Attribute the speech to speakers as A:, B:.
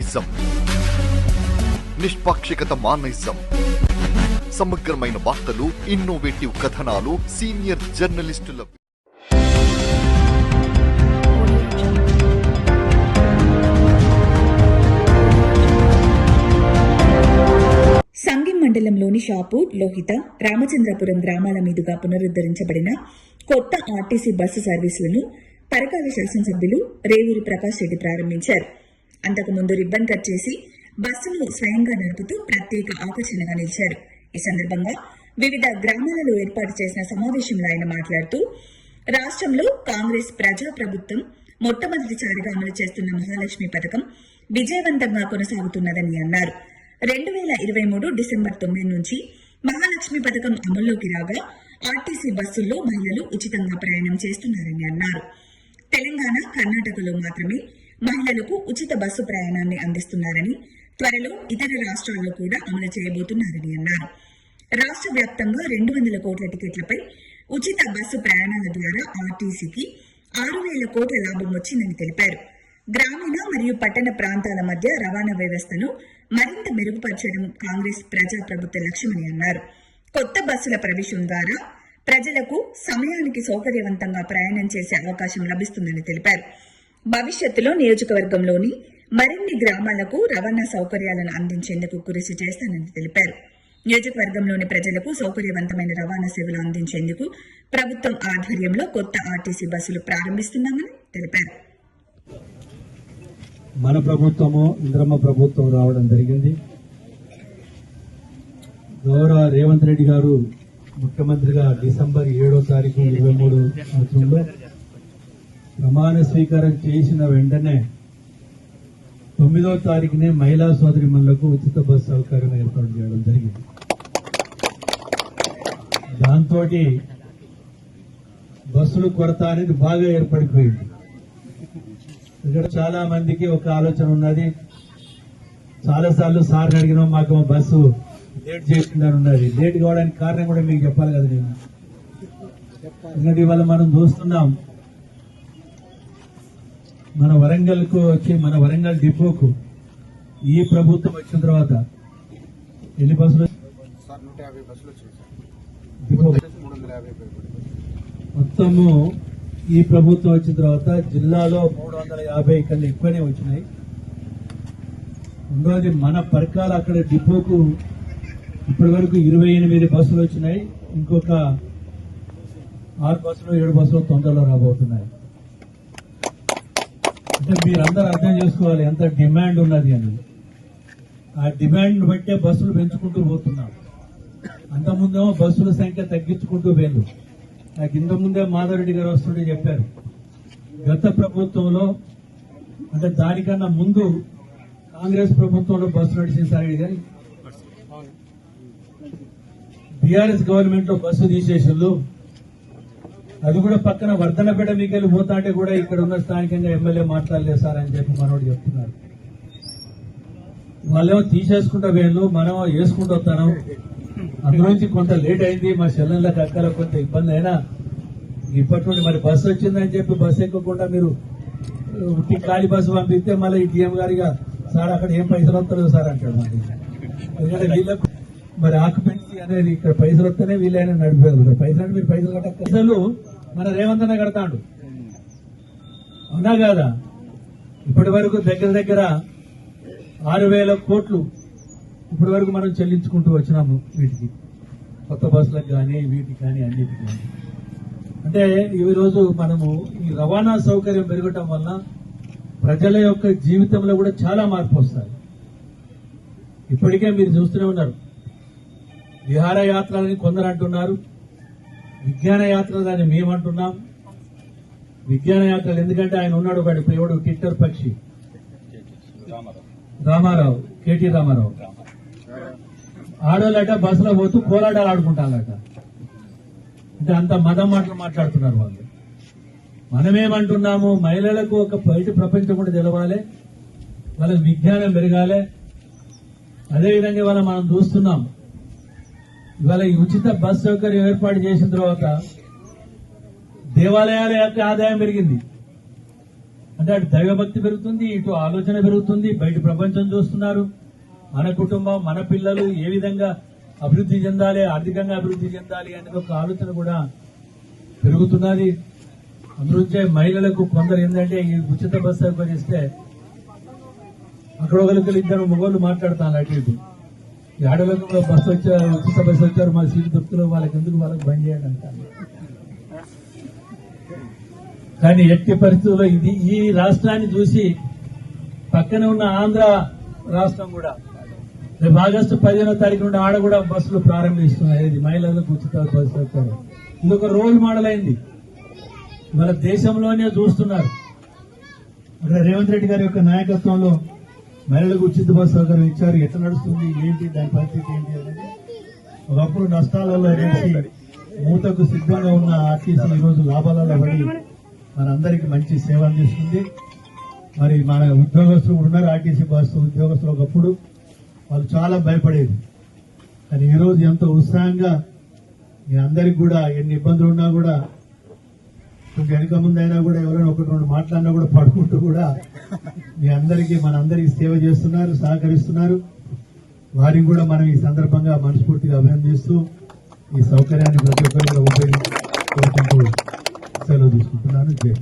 A: Ism. నిష్పాక్షికత మానయిజం సమగ్రమైన వార్తలు innovative కథనాలు సీనియర్ జర్నలిస్టుల
B: సంగిం మండలంలోని షాపూర్ లోహిత రామచంద్రపురం గ్రామాల మీదుగా పునరుద్ధరించబడిన కొత్త ఆర్టీసీ బస్సు సర్వీసులను పరకాల శాసనసభ్యులు రేవూరి ప్రకాష్ రెడ్డి ప్రారంభించారు. అంతకుముందు రిబ్బన్ కట్ చేసి బస్సును స్వయంగా నడుపుతూ ప్రత్యేక ఆకర్షణగా నిలిచారు. ఈ సందర్భంగా వివిధ గ్రామాలలో ఏర్పాటు చేసిన సమావేశంలో ఆయన మాట్లాడుతూ రాష్ట్రంలో కాంగ్రెస్ ప్రజా ప్రభుత్వం మొట్టమొదటిసారిగా అమలు చేస్తున్న మహాలక్ష్మి పథకం విజయవంతంగా కొనసాగుతున్నదని అన్నారు. రెండు వేల ఇరవై మూడు డిసెంబర్ తొమ్మిది నుంచి మహాలక్ష్మి పథకం అమల్లోకి రాగా ఆర్టీసీ బస్సుల్లో మహిళలు ఉచితంగా ప్రయాణం చేస్తున్నారని అన్నారు. తెలంగాణ కర్ణాటకలో మాత్రమే మహిళలకు ఉచిత బస్సు ప్రయాణాన్ని అందిస్తున్నారని త్వరలో ఇతర రాష్ట్రాల్లో కూడా అమలు చేయబోతున్నారని అన్నారు. రాష్ట్ర వ్యాప్తంగా రెండు వందల కోట్ల టికెట్లపై ఉచిత బస్సు ప్రయాణాల ద్వారా ఆర్టీసీకి ఆరు వేల కోట్ల లాభం వచ్చిందని తెలిపారు. గ్రామీణ మరియు పట్టణ ప్రాంతాల మధ్య రవాణా వ్యవస్థను మరింత మెరుగుపరచడం కాంగ్రెస్ ప్రజా ప్రభుత్వ లక్ష్యమని అన్నారు. కొత్త బస్సుల ప్రవేశం ద్వారా ప్రజలకు సమయానికి సౌకర్యవంతంగా ప్రయాణం చేసే అవకాశం లభిస్తుందని తెలిపారు. భవిష్యత్తులో నియోజకవర్గంలోని మరిన్ని గ్రామాలకు రవాణా సౌకర్యాలను అందించేందుకు కృషి చేస్తానని తెలిపారు. నియోజకవర్గంలోని ప్రజలకు సౌకర్యవంతమైన రవాణా సేవలు అందించేందుకు ప్రభుత్వం ఆధ్వర్యంలో కొత్త ఆర్టీసీ బస్సులు ప్రారంభిస్తున్నామని తెలిపారు.
C: మన ప్రభుత్వము ఇంద్రమ్మ ప్రభుత్వం రావడం జరిగింది. గౌరవ రేవంత్ రెడ్డి గారు ముఖ్యమంత్రిగా డిసెంబర్ ఏడో తారీఖు ఇరవై మూడు సంవత్సరంలో ప్రమాణ స్వీకారం చేసిన వెంటనే తొమ్మిదో తారీఖునే మహిళా సోదరి మనులకు ఉచిత బస్సు సౌకర్యం ఏర్పాటు చేయడం జరిగింది. దాంతో బస్సులు కొరత అనేది బాగా ఏర్పడిపోయింది. ఇక్కడ చాలా మందికి ఒక ఆలోచన ఉన్నది. చాలా సార్లు సార్ అడిగినాం మాకు బస్సు లేట్ చేసిందని ఉన్నది. లేట్ కావడానికి కారణం కూడా మీకు చెప్పాలి కదా నేను. ఎందుకంటే ఇవాళ మనం చూస్తున్నాం మన వరంగల్కు వచ్చి మన వరంగల్ డిపోకు ఈ ప్రభుత్వం వచ్చిన తర్వాత ఎన్ని బస్సులు మొత్తము ఈ ప్రభుత్వం వచ్చిన తర్వాత జిల్లాలో మూడు వందల యాభై కన్నా ఎక్కువనే వచ్చినాయి. రెండోది మన పరకాల అక్కడ డిపోకు ఇప్పటి వరకు ఇరవై ఎనిమిది బస్సులు వచ్చినాయి. ఇంకొక ఆరు బస్సులు ఏడు బస్సులు తొందరలో రాబోతున్నాయి. మీరందరూ అర్థం చేసుకోవాలి ఎంత డిమాండ్ ఉన్నది అని. ఆ డిమాండ్ బట్టే బస్సులు పెంచుకుంటూ పోతున్నాం. అంతకుముందేమో బస్సుల సంఖ్య తగ్గించుకుంటూ పోయింది నాకు ఇంతకుముందే ముందే మాధవరెడ్డి గారు వస్తుంటే చెప్పారు. గత ప్రభుత్వంలో అంటే దానికన్నా ముందు కాంగ్రెస్ ప్రభుత్వంలో బస్సు నడిచిన సార్ కానీ బీఆర్ఎస్ గవర్నమెంట్లో బస్సు తీసేసిండు అది కూడా పక్కన వర్ధనపేట మీకెళ్ళి పోతాంటే కూడా ఇక్కడ ఉన్న స్థానికంగా ఎమ్మెల్యే మాట్లాడలేదు సార్ అని చెప్పి మనోడు చెప్తున్నారు. వాళ్ళేమో తీసేసుకుంటా వేళ్ళు మనం వేసుకుంటూ వస్తాను. అందులోంచి కొంత లేట్ అయింది మా చెల్లెళ్ళకి అక్కల కొంత ఇబ్బంది అయినా ఇప్పటి నుండి మరి బస్సు వచ్చిందని చెప్పి బస్సు ఎక్కకుండా మీరు ఉట్టి ఖాళీ బస్సు పంపిస్తే మళ్ళీ ఈ డిఎం గారిగా సార్ అక్కడ ఏం పైసలు వస్తలేదు సార్ అంటాడు మరి ఎందుకంటే వీళ్ళకు మరి ఆక్యుపెన్సీ అనేది ఇక్కడ పైసలు వస్తేనే వీళ్ళైనా నడిపేది పైసలు అంటే మీరు పైసలు కట్ట పైసలు మన రేవంతనే కడతాడు. అవునా కాదా? ఇప్పటి వరకు దగ్గర దగ్గర ఆరు వేల కోట్లు ఇప్పటి వరకు మనం చెల్లించుకుంటూ వచ్చినాము వీటికి. కొత్త బస్సులకు కానీ వీటికి కానీ అన్నిటికి కానీ అంటే ఈ రోజు మనము ఈ రవాణా సౌకర్యం పెరగటం వల్ల ప్రజల యొక్క జీవితంలో కూడా చాలా మార్పు వస్తాయి. ఇప్పటికే మీరు చూస్తూనే ఉన్నారు. విహారయాత్రలని కొందరు అంటున్నారు. విజ్ఞాన యాత్రలు అని మేము అంటున్నాం విజ్ఞాన యాత్రలు ఎందుకంటే ఆయన ఉన్నాడు వాడు ప్రియుడు ఎవడు? పక్షి. రామారావు కేటీ రామారావు. ఆడోళ్ళట బస్సులో పోతూ కోలాటాలు ఆడుకుంటారట అంటే అంత మదం మాటలు మాట్లాడుతున్నారు వాళ్ళు. మనమేమంటున్నాము? మహిళలకు ఒక బయట ప్రపంచం కూడా తెలవాలి. వాళ్ళకి విజ్ఞానం పెరగాలి. అదేవిధంగా వాళ్ళ మనం చూస్తున్నాం ఇవాళ ఈ ఉచిత బస్ సౌకర్యం ఏర్పాటు చేసిన తర్వాత దేవాలయాల యొక్క ఆదాయం పెరిగింది. అంటే అటు దైవభక్తి పెరుగుతుంది ఇటు ఆలోచన పెరుగుతుంది బయట ప్రపంచం చూస్తున్నారు. మన కుటుంబం మన పిల్లలు ఏ విధంగా అభివృద్ధి చెందాలి ఆర్థికంగా అభివృద్ధి చెందాలి అనే ఒక ఆలోచన కూడా పెరుగుతున్నది. అందుకే మహిళలకు కొందరు ఏంటంటే ఈ ఉచిత బస్సు సౌకర్యం ఇస్తే అక్కడ ఒకరికి ఇద్దరు మొగోళ్ళు మాట్లాడతాను అటు ఇటు. ఏడలకు కూడా బస్సు వచ్చారు ఉచిత బస్సు వచ్చారు మా సీటు దొరుకుతున్నారు వాళ్ళకి ఎందుకు వాళ్ళకి బంద్ చేయండి అంటారు కానీ ఎట్టి పరిస్థితుల్లో ఇది ఈ రాష్ట్రాన్ని చూసి పక్కన ఉన్న ఆంధ్ర రాష్ట్రం కూడా రేపు ఆగస్టు పదిహేనో తారీఖు నుండి ఆడ కూడా బస్సులు ప్రారంభిస్తున్నాయి. ఇది మహిళలకు ఉచిత బస్సు వచ్చారు. ఇది ఒక రోల్ మోడల్ అయింది. మన దేశంలోనే చూస్తున్నారు. అక్కడ రేవంత్ రెడ్డి గారి యొక్క నాయకత్వంలో మహిళలకు ఉచిత బస్సు సౌకర్యం ఇచ్చారు. ఎట్లా నడుస్తుంది? ఏంటి? దాని పరిస్థితి ఏంటి అనేది. ఒకప్పుడు నష్టాలలో వేసి మూతకు సిద్ధంగా ఉన్న ఆర్టీసీ ఈ రోజు లాభాలలో పడి మనందరికి మంచి సేవ అందిస్తుంది. మరి మన ఉద్యోగస్తులు ఉన్నారు. ఆర్టీసీ బస్సు ఉద్యోగస్తులు ఒకప్పుడు వాళ్ళు చాలా భయపడేది. కానీ ఈరోజు ఎంతో ఉత్సాహంగా మీ అందరికి కూడా ఎన్ని ఇబ్బందులు ఉన్నా కూడా వెనుక ముందైనా కూడా ఎవరైనా ఒకటి రెండు మాట్లాడినా కూడా పడుకుంటూ కూడా మీ అందరికీ మన సేవ చేస్తున్నారు సహకరిస్తున్నారు. వారిని కూడా మనం ఈ సందర్భంగా మనస్ఫూర్తిగా అభినందిస్తూ ఈ సౌకర్యాన్ని ప్రతి ఒక్కరు కూడా ఉపయోగించుకుంటూ సెలవు తీసుకుంటున్నాను. జై